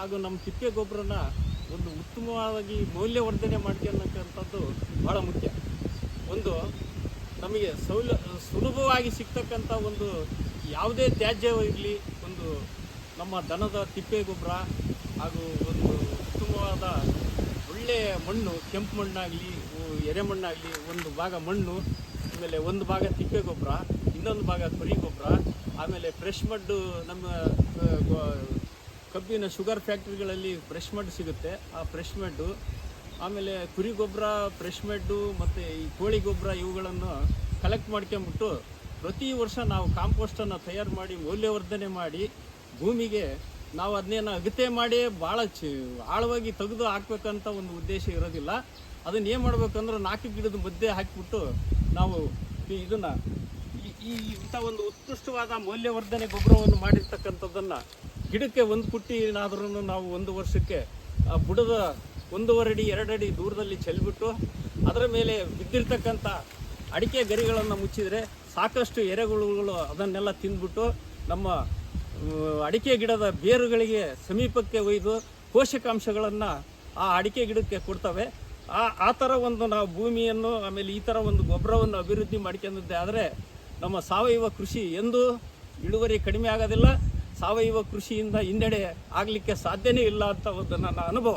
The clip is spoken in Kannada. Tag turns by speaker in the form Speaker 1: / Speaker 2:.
Speaker 1: ಹಾಗೂ ನಮ್ಮ ತಿಪ್ಪೆ ಗೊಬ್ಬರನ ಒಂದು ಉತ್ತಮವಾಗಿ ಮೌಲ್ಯವರ್ಧನೆ ಮಾಡ್ಕೊಳ್ಳೋಕ್ಕಂಥದ್ದು ಭಾಳ ಮುಖ್ಯ. ಒಂದು, ನಮಗೆ ಸೌಲ, ಸುಲಭವಾಗಿ ಸಿಗ್ತಕ್ಕಂಥ ಒಂದು ಯಾವುದೇ ತ್ಯಾಜ್ಯ ಇರಲಿ ಒಂದು ನಮ್ಮ ದನದ ತಿಪ್ಪೆ ಗೊಬ್ಬರ ಹಾಗೂ ಒಂದು ಉತ್ತಮವಾದ ಒಳ್ಳೆಯ ಮಣ್ಣು, ಕೆಂಪು ಮಣ್ಣಾಗಲಿ ಎರೆ ಮಣ್ಣಾಗಲಿ, ಒಂದು ಭಾಗ ಮಣ್ಣು, ಆಮೇಲೆ ಒಂದು ಭಾಗ ತಿಪ್ಪೆ ಗೊಬ್ಬರ, ಇನ್ನೊಂದು ಭಾಗ ಕುರಿ ಗೊಬ್ಬರ, ಆಮೇಲೆ ಫ್ರೆಶ್ ಮಡ್ಡು ನಮ್ಮ ಕಬ್ಬಿನ ಶುಗರ್ ಫ್ಯಾಕ್ಟ್ರಿಗಳಲ್ಲಿ ಫ್ರೆಶ್ ಮಡ್ ಸಿಗುತ್ತೆ. ಆ ಫ್ರೆಶ್ ಮಡ್ಡು ಆಮೇಲೆ ಕುರಿ ಗೊಬ್ಬರ ಫ್ರೆಶ್ ಮೆಡ್ಡು ಮತ್ತು ಈ ಕೋಳಿ ಗೊಬ್ಬರ ಇವುಗಳನ್ನು ಕಲೆಕ್ಟ್ ಮಾಡ್ಕೊಂಬಿಟ್ಟು ಪ್ರತಿ ವರ್ಷ ನಾವು ಕಾಂಪೋಸ್ಟನ್ನು ತಯಾರು ಮಾಡಿ, ಮೌಲ್ಯವರ್ಧನೆ ಮಾಡಿ, ಭೂಮಿಗೆ ನಾವು ಅದನ್ನೇನು ಅಗತೆ ಮಾಡಿ ಭಾಳ ಚಿ, ಆಳವಾಗಿ ತೆಗೆದು ಹಾಕ್ಬೇಕಂತ ಒಂದು ಉದ್ದೇಶ ಇರೋದಿಲ್ಲ. ಅದನ್ನ ಏನು ಮಾಡ್ಬೇಕಂದ್ರೆ ನಾಲ್ಕು ಗಿಡದ ಮಧ್ಯೆ ಹಾಕಿಬಿಟ್ಟು ನಾವು ಇದನ್ನು ಈ ಇಂಥ ಒಂದು ಉತ್ಕೃಷ್ಟವಾದ ಮೌಲ್ಯವರ್ಧನೆ ಗೊಬ್ಬರವನ್ನು ಮಾಡಿರ್ತಕ್ಕಂಥದ್ದನ್ನು ಗಿಡಕ್ಕೆ ಒಂದು ಪುಟ್ಟಿನಾದ್ರೂ ನಾವು ಒಂದು ವರ್ಷಕ್ಕೆ, ಆ ಬುಡದ ಒಂದೂವರೆ ಅಡಿ, ಎರಡು ಅಡಿ ದೂರದಲ್ಲಿ ಚೆಲ್ಬಿಟ್ಟು ಅದರ ಮೇಲೆ ಬಿದ್ದಿರ್ತಕ್ಕಂಥ ಅಡಿಕೆ ಗರಿಗಳನ್ನು ಮುಚ್ಚಿದರೆ ಸಾಕಷ್ಟು ಎರೆಹುಳುಗಳು ಅದನ್ನೆಲ್ಲ ತಿಂದ್ಬಿಟ್ಟು ನಮ್ಮ ಅಡಿಕೆ ಗಿಡದ ಬೇರುಗಳಿಗೆ ಸಮೀಪಕ್ಕೆ ಒಯ್ದು ಪೋಷಕಾಂಶಗಳನ್ನು ಆ ಅಡಿಕೆ ಗಿಡಕ್ಕೆ ಕೊಡ್ತವೆ. ಆ ಆ ಥರ ಒಂದು ನಾವು ಭೂಮಿಯನ್ನು, ಆಮೇಲೆ ಈ ಥರ ಒಂದು ಗೊಬ್ಬರವನ್ನು ಅಭಿವೃದ್ಧಿ ಮಾಡ್ಕೊಂಡಿದ್ದೆ. ಆದರೆ ನಮ್ಮ ಸಾವಯವ ಕೃಷಿ ಎಂದೂ ಇಳುವರಿ ಕಡಿಮೆ ಆಗೋದಿಲ್ಲ. ಸಾವಯವ ಕೃಷಿಯಿಂದ ಹಿನ್ನಡೆ ಆಗಲಿಕ್ಕೆ ಸಾಧ್ಯನೇ ಇಲ್ಲ ಅಂತ ಒಂದು ನನ್ನ ಅನುಭವ.